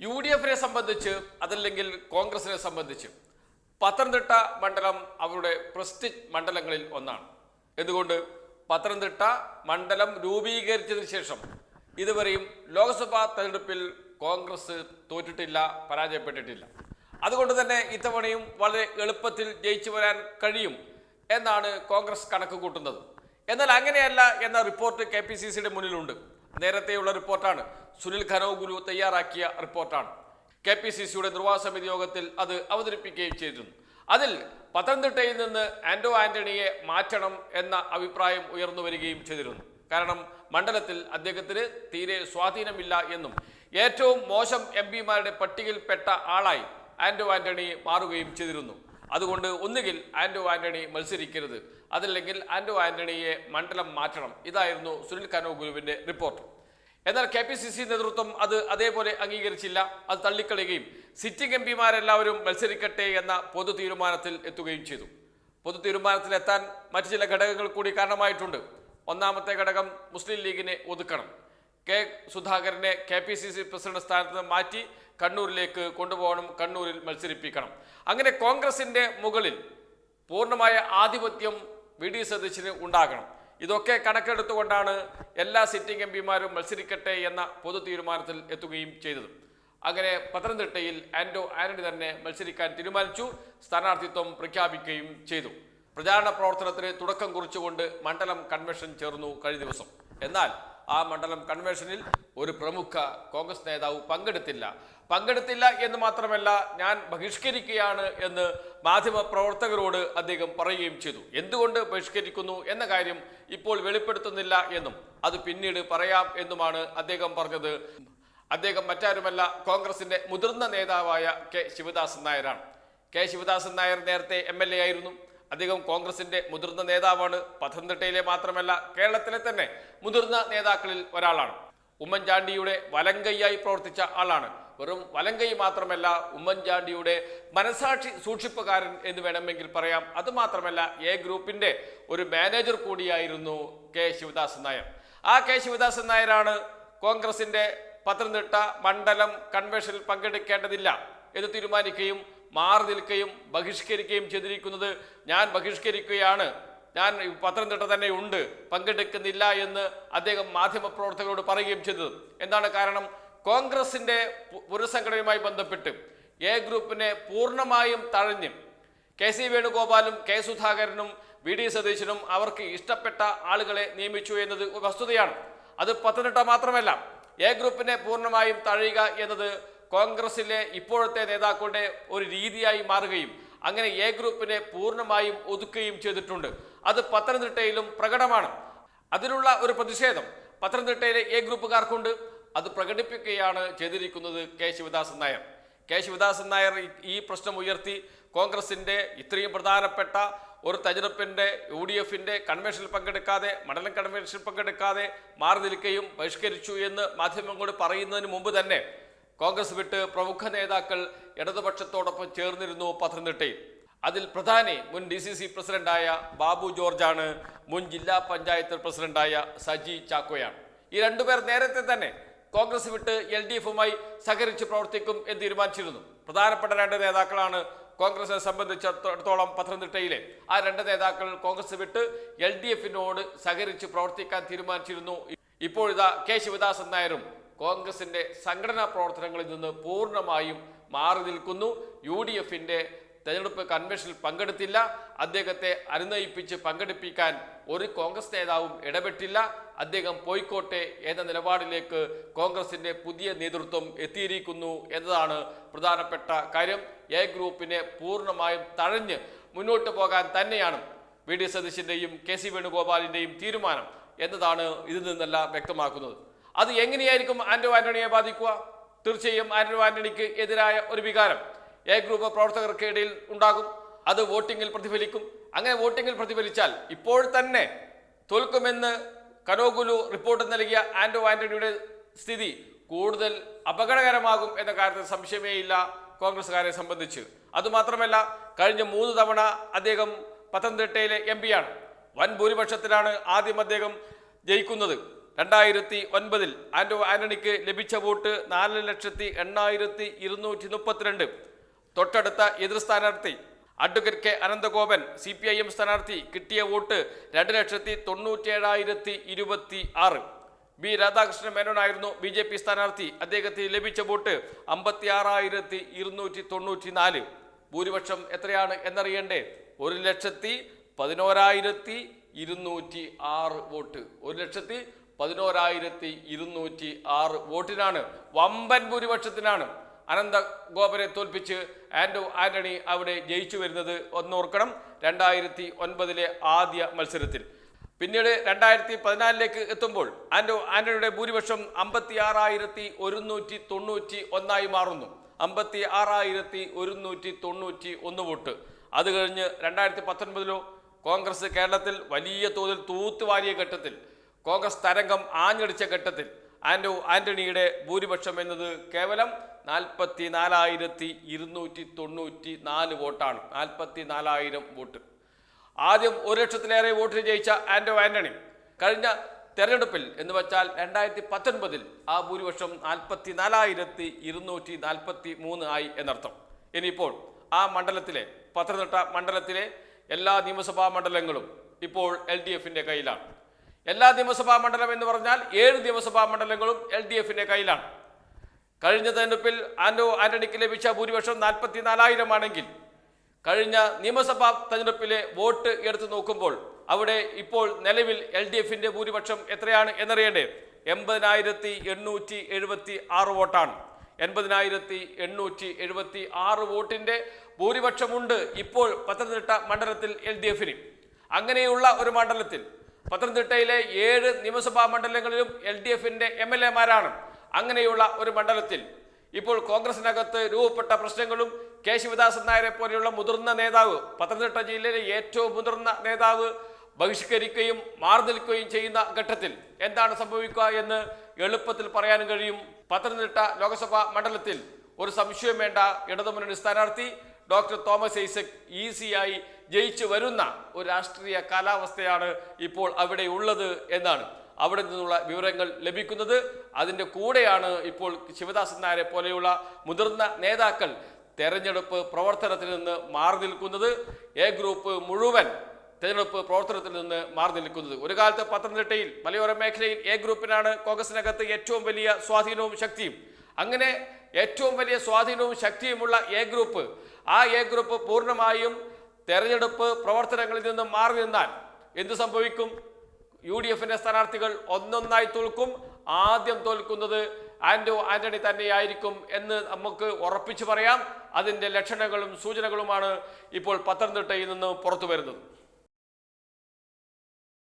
U D എഫിനെ സംബന്ധിച്ച് അതല്ലെങ്കിൽ കോൺഗ്രസിനെ സംബന്ധിച്ച് പത്തനംതിട്ട മണ്ഡലം അവരുടെ പ്രസ്റ്റിജ് മണ്ഡലങ്ങളിൽ ഒന്നാണ്. എന്തുകൊണ്ട്? പത്തനംതിട്ട മണ്ഡലം രൂപീകരിച്ചതിന് ശേഷം ഇതുവരെയും ലോക്സഭാ തെരഞ്ഞെടുപ്പിൽ കോൺഗ്രസ് തോറ്റിട്ടില്ല പരാജയപ്പെട്ടിട്ടില്ല. അതുകൊണ്ട് തന്നെ ഇത്തവണയും വളരെ എളുപ്പത്തിൽ ജയിച്ചു വരാൻ കഴിയും എന്നാണ് കോൺഗ്രസ് കണക്ക് കൂട്ടുന്നത്. എന്നാൽ അങ്ങനെയല്ല എന്ന റിപ്പോർട്ട് കെ പി സി സിയുടെ മുന്നിലുണ്ട്. നേരത്തെയുള്ള റിപ്പോർട്ടാണ്. സുനിൽ ഖനോഗുരു തയ്യാറാക്കിയ റിപ്പോർട്ടാണ്. കെ പി സി സിയുടെ നിർവാഹ സമിതി യോഗത്തിൽ അത് അവതരിപ്പിക്കുകയും ചെയ്തിരുന്നു. അതിൽ പത്തനംതിട്ടയിൽ നിന്ന് ആന്റോ ആന്റണിയെ മാറ്റണം എന്ന അഭിപ്രായം ഉയർന്നു വരികയും ചെയ്തിരുന്നു. കാരണം മണ്ഡലത്തിൽ അദ്ദേഹത്തിന് തീരെ സ്വാധീനമില്ല എന്നും ഏറ്റവും മോശം എം പിമാരുടെ പട്ടികയിൽപ്പെട്ട ആളായി ആന്റോ ആന്റണി മാറുകയും ചെയ്തിരുന്നു. അതുകൊണ്ട് ഒന്നുകിൽ ആൻഡോ ആന്റണി മത്സരിക്കരുത്. അതല്ലെങ്കിൽ ആൻഡോ ആന്റണിയെ മണ്ഡലം മാറ്റണം. ഇതായിരുന്നു സുനിൽ കനോഗുരുവിന്റെ റിപ്പോർട്ട് എന്നാൽ കെ പി സി സി നേതൃത്വം അത് അതേപോലെ അംഗീകരിച്ചില്ല. അത് തള്ളിക്കളയുകയും സിറ്റിംഗ് എം പിമാരെല്ലാവരും മത്സരിക്കട്ടെ എന്ന പൊതു തീരുമാനത്തിൽ എത്തുകയും ചെയ്തു. പൊതു തീരുമാനത്തിലെത്താൻ മറ്റു ചില ഘടകങ്ങൾ കൂടി കാരണമായിട്ടുണ്ട്. ഒന്നാമത്തെ ഘടകം മുസ്ലിം ലീഗിനെ ഒതുക്കണം. കെ സുധാകരനെ K P C C president സ്ഥാനത്ത് മാറ്റി കണ്ണൂരിലേക്ക് കൊണ്ടുപോകണം കണ്ണൂരിൽ മത്സരിപ്പിക്കണം. അങ്ങനെ കോൺഗ്രസിന്റെ മുകളിൽ പൂർണമായ ആധിപത്യം വി. ഡി. സതീശന് ഉണ്ടാകണം. ഇതൊക്കെ കണക്കെടുത്തുകൊണ്ടാണ് എല്ലാ സിറ്റിംഗ് എം പിമാരും മത്സരിക്കട്ടെ എന്ന പൊതു തീരുമാനത്തിൽ എത്തുകയും ചെയ്തത്. അങ്ങനെ പത്തനംതിട്ടയിൽ ആൻഡോ ആന്റണി തന്നെ മത്സരിക്കാൻ തീരുമാനിച്ചു സ്ഥാനാർത്ഥിത്വം പ്രഖ്യാപിക്കുകയും ചെയ്തു. പ്രചാരണ പ്രവർത്തനത്തിന് തുടക്കം കുറിച്ചുകൊണ്ട് മണ്ഡലം കൺവെൻഷൻ ചേർന്നു കഴിഞ്ഞ ദിവസം. എന്നാൽ ആ മണ്ഡലം കൺവെൻഷനിൽ ഒരു പ്രമുഖ കോൺഗ്രസ് നേതാവ് പങ്കെടുത്തില്ല. പങ്കെടുത്തില്ല എന്ന് മാത്രമല്ല ഞാൻ ബഹിഷ്കരിക്കുകയാണ് എന്ന് മാധ്യമ പ്രവർത്തകരോട് അദ്ദേഹം പറയുകയും ചെയ്തു. എന്തുകൊണ്ട് ബഹിഷ്കരിക്കുന്നു എന്ന കാര്യം ഇപ്പോൾ വെളിപ്പെടുത്തുന്നില്ല എന്നും അത് പിന്നീട് പറയാം എന്നുമാണ് അദ്ദേഹം പറഞ്ഞത്. അദ്ദേഹം മറ്റാരുമല്ല കോൺഗ്രസിന്റെ മുതിർന്ന നേതാവായ കെ ശിവദാസൻ നായരാണ്. കെ ശിവദാസൻ നായർ നേരത്തെ എം ആയിരുന്നു. അദ്ദേഹം കോൺഗ്രസിന്റെ മുതിർന്ന നേതാവാണ്. പത്തനംതിട്ടയിലെ മാത്രമല്ല കേരളത്തിലെ തന്നെ മുതിർന്ന നേതാക്കളിൽ ഒരാളാണ്. ഉമ്മൻചാണ്ടിയുടെ വലങ്കൈയായി പ്രവർത്തിച്ച ആളാണ്. വെറും വലങ്കൈ മാത്രമല്ല ഉമ്മൻചാണ്ടിയുടെ മനസാക്ഷി സൂക്ഷിപ്പുകാരൻ എന്ന് വേണമെങ്കിൽ പറയാം. അതുമാത്രമല്ല എ ഗ്രൂപ്പിന്റെ ഒരു മാനേജർ കൂടിയായിരുന്നു കെ ശിവദാസൻ നായർ. ആ കെ ശിവദാസൻ നായരാണ് കോൺഗ്രസിന്റെ പത്തനംതിട്ട മണ്ഡലം കൺവെൻഷനിൽ പങ്കെടുക്കേണ്ടതില്ല എന്ന് തീരുമാനിക്കുകയും മാറി നിൽക്കുകയും ബഹിഷ്കരിക്കുകയും ചെയ്തിരിക്കുന്നത് ഞാൻ ബഹിഷ്കരിക്കുകയാണ്. ഞാൻ പത്തനംതിട്ട തന്നെ ഉണ്ട്. പങ്കെടുക്കുന്നില്ല എന്ന് അദ്ദേഹം മാധ്യമപ്രവർത്തകരോട് പറയുകയും ചെയ്തത്. എന്താണ് കാരണം? കോൺഗ്രസിന്റെ പുനഃസംഘടനയുമായി ബന്ധപ്പെട്ട് എ ഗ്രൂപ്പിനെ പൂർണമായും തഴഞ്ഞ് കെ സി വേണുഗോപാലും കെ സുധാകരനും വി ഡി സതീശനും അവർക്ക് ഇഷ്ടപ്പെട്ട ആളുകളെ നിയമിച്ചു എന്നത് വസ്തുതയാണ്. അത് പത്തനംതിട്ട മാത്രമല്ല എ ഗ്രൂപ്പിനെ പൂർണമായും തഴയുക എന്നത് കോൺഗ്രസിലെ ഇപ്പോഴത്തെ നേതാക്കളുടെ ഒരു രീതിയായി മാറുകയും അങ്ങനെ എ ഗ്രൂപ്പിനെ പൂർണമായും ഒതുക്കുകയും ചെയ്തിട്ടുണ്ട്. അത് പത്തനംതിട്ടയിലും പ്രകടമാണ്. അതിനുള്ള ഒരു പ്രതിഷേധം പത്തനംതിട്ടയിലെ എ ഗ്രൂപ്പുകാർക്കുണ്ട്. അത് പ്രകടിപ്പിക്കുകയാണ് ചെയ്തിരിക്കുന്നത് കെ ശിവദാസൻ നായർ. കെ ശിവദാസൻ നായർ ഈ- പ്രശ്നം ഉയർത്തി കോൺഗ്രസിന്റെ ഇത്രയും പ്രധാനപ്പെട്ട ഒരു തെരഞ്ഞെടുപ്പിന്റെ യു ഡി എഫിന്റെ കൺവെൻഷനിൽ പങ്കെടുക്കാതെ മണ്ഡലം കൺവെൻഷനിൽ പങ്കെടുക്കാതെ മാറി നിൽക്കുകയും ബഹിഷ്കരിച്ചു എന്ന് മാധ്യമങ്ങളോട് പറയുന്നതിന് മുമ്പ് തന്നെ കോൺഗ്രസ് വിട്ട് പ്രമുഖ നേതാക്കൾ ഇടതുപക്ഷത്തോടൊപ്പം ചേർന്നിരുന്നു പത്തനംതിട്ടയിൽ. അതിൽ പ്രധാനി മുൻ ഡി സി സി പ്രസിഡന്റായ ബാബു ജോർജാണ് മുൻ ജില്ലാ പഞ്ചായത്ത് പ്രസിഡന്റായ സജി ചാക്കോയാണ്. ഈ രണ്ടുപേർ നേരത്തെ തന്നെ കോൺഗ്രസ് വിട്ട് എൽ ഡി എഫുമായി സഹകരിച്ച് പ്രവർത്തിക്കും എന്ന് തീരുമാനിച്ചിരുന്നു. പ്രധാനപ്പെട്ട രണ്ട് നേതാക്കളാണ് കോൺഗ്രസിനെ സംബന്ധിച്ചിടത്തോളം പത്തനംതിട്ടയിലെ. ആ രണ്ട് നേതാക്കൾ കോൺഗ്രസ് വിട്ട് എൽ ഡി എഫിനോട് സഹകരിച്ച് പ്രവർത്തിക്കാൻ തീരുമാനിച്ചിരുന്നു. ഇപ്പോഴിതാ കെ ശിവദാസൻ നായരും കോൺഗ്രസിന്റെ സംഘടനാ പ്രവർത്തനങ്ങളിൽ നിന്ന് പൂർണമായും മാറി നിൽക്കുന്നു. യു ഡി എഫിന്റെ തെരഞ്ഞെടുപ്പ് കൺവെൻഷനിൽ പങ്കെടുത്തില്ല. അദ്ദേഹത്തെ അനുനയിപ്പിച്ച് പങ്കെടുപ്പിക്കാൻ ഒരു കോൺഗ്രസ് നേതാവും ഇടപെട്ടില്ല. അദ്ദേഹം പോയിക്കോട്ടെ എന്ന നിലപാടിലേക്ക് കോൺഗ്രസിന്റെ പുതിയ നേതൃത്വം എത്തിയിരിക്കുന്നു എന്നതാണ് പ്രധാനപ്പെട്ട കാര്യം. എ ഗ്രൂപ്പിനെ പൂർണമായും തഴഞ്ഞ് മുന്നോട്ട് പോകാൻ തന്നെയാണ് വി ഡി സതീശിന്റെയും കെ സി വേണുഗോപാലിന്റെയും തീരുമാനം എന്നതാണ് ഇതിൽ നിന്നെല്ലാം വ്യക്തമാക്കുന്നത്. അത് എങ്ങനെയായിരിക്കും ആന്റോ ആന്റണിയെ ബാധിക്കുക? തീർച്ചയായും ആന്റോ ആന്റണിക്ക് എതിരായ ഒരു വികാരം എ ഗ്രൂപ്പ് പ്രവർത്തകർക്ക് ഇടയിൽ ഉണ്ടാകും. അത് വോട്ടിങ്ങിൽ പ്രതിഫലിക്കും. അങ്ങനെ വോട്ടിങ്ങിൽ പ്രതിഫലിച്ചാൽ ഇപ്പോൾ തന്നെ തോൽക്കുമെന്ന് കനോഗുലു റിപ്പോർട്ട് നൽകിയ ആന്റോ ആന്റണിയുടെ സ്ഥിതി കൂടുതൽ അപകടകരമാകും എന്ന കാര്യത്തിൽ സംശയമേയില്ല കോൺഗ്രസ്സുകാരെ സംബന്ധിച്ച്. അതുമാത്രമല്ല കഴിഞ്ഞ മൂന്ന് തവണ അദ്ദേഹം പത്തനംതിട്ടയിലെ എം പിയാണ് വൻ ഭൂരിപക്ഷത്തിലാണ് ആദ്യം അദ്ദേഹം ജയിക്കുന്നത്. രണ്ടായിരത്തി ഒൻപതിൽ ആൻഡോ ആന്റണിക്ക് ലഭിച്ച വോട്ട് നാല് ലക്ഷത്തി എണ്ണായിരത്തി ഇരുന്നൂറ്റി മുപ്പത്തിരണ്ട്. തൊട്ടടുത്ത എതിർ സ്ഥാനാർത്ഥി advocate K Ananthagopan C P I M സ്ഥാനാർത്ഥി കിട്ടിയ വോട്ട് രണ്ട് ലക്ഷത്തി തൊണ്ണൂറ്റേഴായിരത്തി ഇരുപത്തി ആറ് ബി രാധാകൃഷ്ണൻ മേനോനായിരുന്നു ബി ജെ പി സ്ഥാനാർത്ഥി. അദ്ദേഹത്തിന് ലഭിച്ച വോട്ട് അമ്പത്തി ആറായിരത്തി ഇരുന്നൂറ്റി തൊണ്ണൂറ്റി നാല് ഭൂരിപക്ഷം എത്രയാണ് എന്നറിയണ്ടേ? ഒരു ലക്ഷത്തി പതിനോരായിരത്തി ഇരുന്നൂറ്റി ആറ് വോട്ട്. ഒരു ലക്ഷത്തി പതിനോരായിരത്തി ഇരുന്നൂറ്റി ആറ് വോട്ടിനാണ്. വമ്പൻ ഭൂരിപക്ഷത്തിനാണ്. അനന്ത ഗോപരെ തോൽപ്പിച്ച് ആൻഡോ ആന്റണി അവിടെ ജയിച്ചു വരുന്നത് ഒന്നോർക്കണം. രണ്ടായിരത്തി ഒൻപതിലെ ആദ്യ മത്സരത്തിൽ. പിന്നീട് രണ്ടായിരത്തി പതിനാലിലേക്ക് എത്തുമ്പോൾ ആൻഡോ ആന്റണിയുടെ ഭൂരിപക്ഷം അമ്പത്തി ആറായിരത്തി ഒരുന്നൂറ്റി തൊണ്ണൂറ്റി ഒന്നായി മാറുന്നു. അമ്പത്തി ആറായിരത്തി ഒരുന്നൂറ്റി തൊണ്ണൂറ്റി ഒന്ന് വോട്ട്. അത് കഴിഞ്ഞ് രണ്ടായിരത്തി പത്തൊൻപതിലോ കോൺഗ്രസ് കേരളത്തിൽ വലിയ തോതിൽ തൂത്തുവാരിയ ഘട്ടത്തിൽ കോൺഗ്രസ് തരംഗം ആഞ്ഞടിച്ച ഘട്ടത്തിൽ ആന്റോ ആന്റണിയുടെ ഭൂരിപക്ഷം എന്നത് കേവലം നാൽപ്പത്തി നാലായിരത്തി ഇരുന്നൂറ്റി തൊണ്ണൂറ്റി നാല് വോട്ടാണ്. നാൽപ്പത്തി നാലായിരം വോട്ട്. ആദ്യം ഒരു ലക്ഷത്തിലേറെ വോട്ട് ജയിച്ച ആന്റോ ആന്റണി കഴിഞ്ഞ തെരഞ്ഞെടുപ്പിൽ എന്ന് വെച്ചാൽ രണ്ടായിരത്തി പത്തൊൻപതിൽ ആ ഭൂരിപക്ഷം നാൽപ്പത്തി നാലായിരത്തി ഇരുന്നൂറ്റി നാൽപ്പത്തി മൂന്ന് ആയി എന്നർത്ഥം. ഇനിയിപ്പോൾ ആ മണ്ഡലത്തിലെ പത്തനംതിട്ട മണ്ഡലത്തിലെ എല്ലാ നിയമസഭാ മണ്ഡലങ്ങളും ഇപ്പോൾ എൽ ഡി എഫിന്റെ കയ്യിലാണ്. എല്ലാ നിയമസഭാ മണ്ഡലം എന്ന് പറഞ്ഞാൽ ഏഴ് നിയമസഭാ മണ്ഡലങ്ങളും എൽ ഡി എഫിന്റെ കയ്യിലാണ്. കഴിഞ്ഞ തെരഞ്ഞെടുപ്പിൽ ആന്റോ ആന്റണിക്ക് ലഭിച്ച ഭൂരിപക്ഷം നാൽപ്പത്തി നാലായിരം ആണെങ്കിൽ കഴിഞ്ഞ നിയമസഭാ തെരഞ്ഞെടുപ്പിലെ വോട്ട് എടുത്തു നോക്കുമ്പോൾ അവിടെ ഇപ്പോൾ നിലവിൽ എൽ ഡി എഫിന്റെ ഭൂരിപക്ഷം എത്രയാണ് എന്നറിയേണ്ടത് എൺപതിനായിരത്തി എണ്ണൂറ്റി എഴുപത്തി ആറ് വോട്ടാണ്. എൺപതിനായിരത്തി എണ്ണൂറ്റി എഴുപത്തി ആറ് വോട്ടിന്റെ ഭൂരിപക്ഷമുണ്ട് ഇപ്പോൾ പത്തനംതിട്ട മണ്ഡലത്തിൽ എൽ ഡി എഫിന്. അങ്ങനെയുള്ള ഒരു മണ്ഡലത്തിൽ പത്തനംതിട്ടയിലെ ഏഴ് നിയമസഭാ മണ്ഡലങ്ങളിലും എൽ ഡി എഫിന്റെ എം എൽ എമാരാണ് അങ്ങനെയുള്ള ഒരു മണ്ഡലത്തിൽ. ഇപ്പോൾ കോൺഗ്രസിനകത്ത് രൂപപ്പെട്ട പ്രശ്നങ്ങളും കെ ശിവദാസൻ നായരെ പോലെയുള്ള മുതിർന്ന നേതാവ് പത്തനംതിട്ട ജില്ലയിലെ ഏറ്റവും മുതിർന്ന നേതാവ് ബഹിഷ്കരിക്കുകയും മാറി നിൽക്കുകയും ചെയ്യുന്ന ഘട്ടത്തിൽ എന്താണ് സംഭവിക്കുക എന്ന് എളുപ്പത്തിൽ പറയാനും കഴിയും. പത്തനംതിട്ട ലോക്സഭാ മണ്ഡലത്തിൽ ഒരു സംശയം വേണ്ട ഇടതുമുന്നണി സ്ഥാനാർത്ഥി ഡോക്ടർ തോമസ് ഐസക് ഈസിയായി ജയിച്ചു വരുന്ന ഒരു രാഷ്ട്രീയ കാലാവസ്ഥയാണ് ഇപ്പോൾ അവിടെ ഉള്ളത് എന്നാണ് അവിടെ നിന്നുള്ള വിവരങ്ങൾ ലഭിക്കുന്നത്. അതിന്റെ കൂടെയാണ് ഇപ്പോൾ ശിവദാസൻ നായരെ പോലെയുള്ള മുതിർന്ന നേതാക്കൾ തെരഞ്ഞെടുപ്പ് പ്രവർത്തനത്തിൽ നിന്ന് മാറി നിൽക്കുന്നത്. എ ഗ്രൂപ്പ് മുഴുവൻ തെരഞ്ഞെടുപ്പ് പ്രവർത്തനത്തിൽ നിന്ന് മാറി നിൽക്കുന്നത്. ഒരു കാലത്ത് പത്തനംതിട്ടയിൽ മലയോര മേഖലയിൽ എ ഗ്രൂപ്പിനാണ് കോൺഗ്രസിനകത്ത് ഏറ്റവും വലിയ സ്വാധീനവും ശക്തിയും. അങ്ങനെ ഏറ്റവും വലിയ സ്വാധീനവും ശക്തിയുമുള്ള എ ഗ്രൂപ്പ് ആ എ ഗ്രൂപ്പ് പൂർണമായും തെരഞ്ഞെടുപ്പ് പ്രവർത്തനങ്ങളിൽ നിന്ന് മാറി നിന്നാൽ എന്ത് സംഭവിക്കും? യു ഡി എഫിന്റെ സ്ഥാനാർത്ഥികൾ ഒന്നൊന്നായി തോൽക്കും. ആദ്യം തോൽക്കുന്നത് ആന്റോ ആന്റണി തന്നെയായിരിക്കും എന്ന് നമുക്ക് ഉറപ്പിച്ചു പറയാം. അതിന്റെ ലക്ഷണങ്ങളും സൂചനകളുമാണ് ഇപ്പോൾ പത്തനംതിട്ടയിൽ നിന്ന് പുറത്തു വരുന്നത്.